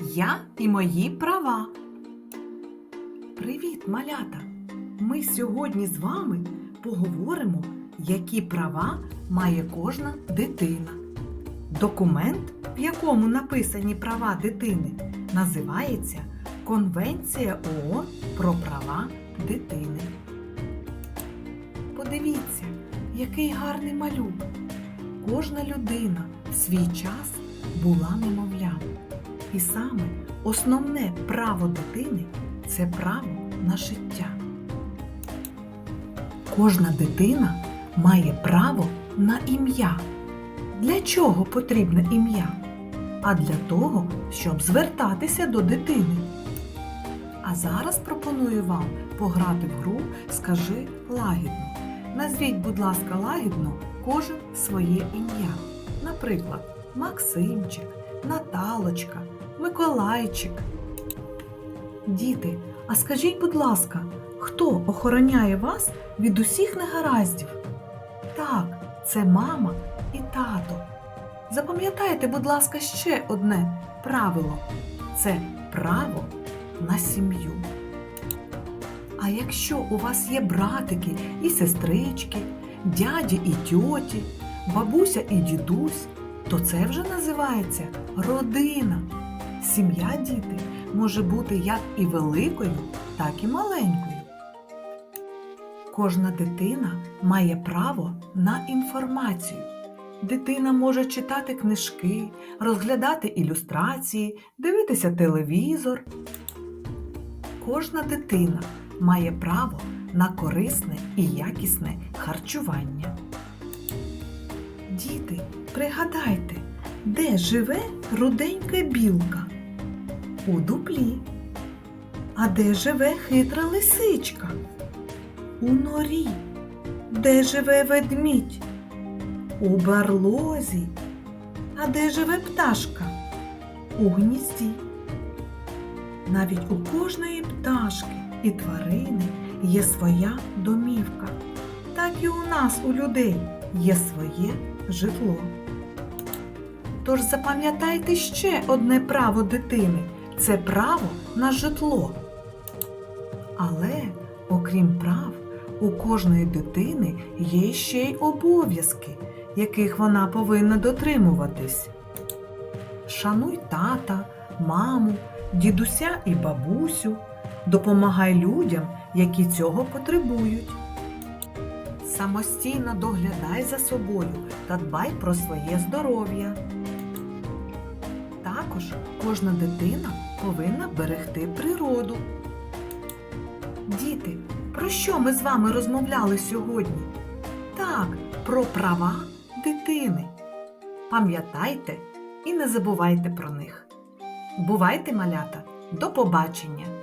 Я і мої права. Привіт, малята! Ми сьогодні з вами поговоримо, які права має кожна дитина. Документ, в якому написані права дитини, називається Конвенція ООН про права дитини. Подивіться, який гарний малюк. Кожна людина в свій час була немовлям. І саме основне право дитини це право на життя. Кожна дитина має право на ім'я. Для чого потрібне ім'я? А для того, щоб звертатися до дитини. А зараз пропоную вам пограти в гру Скажи лагідно. Назвіть, будь ласка, лагідно кожен своє ім'я. Наприклад, Максимчик, Наталочка, Миколайчик. Діти, а скажіть, будь ласка, хто охороняє вас від усіх негараздів? Так, це мама і тато. Запам'ятайте, будь ласка, ще одне правило це право на сім'ю. А якщо у вас є братики і сестрички, дяді і тьоті, бабуся і дідусь, то це вже називається родина. Сім'я діти може бути як і великою, так і маленькою. Кожна дитина має право на інформацію. Дитина може читати книжки, розглядати ілюстрації, дивитися телевізор. Кожна дитина має право на корисне і якісне харчування. Діти, пригадайте, де живе руденька білка? У дуплі. А де живе хитра лисичка? У норі. Де живе ведмідь? У барлозі. А де живе пташка? У гнізді. Навіть у кожної пташки і тварини є своя домівка. Так і у нас, у людей, є своє житло. Тож запам'ятайте ще одне право дитини це право на житло. Але, окрім прав, у кожної дитини є ще й обов'язки, яких вона повинна дотримуватись. Шануй тата, маму, дідуся і бабусю, допомагай людям, які цього потребують. Самостійно доглядай за собою та дбай про своє здоров'я. Також кожна дитина повинна берегти природу. Діти, про що ми з вами розмовляли сьогодні? Так, про права дитини. Пам'ятайте і не забувайте про них. Бувайте, малята! До побачення!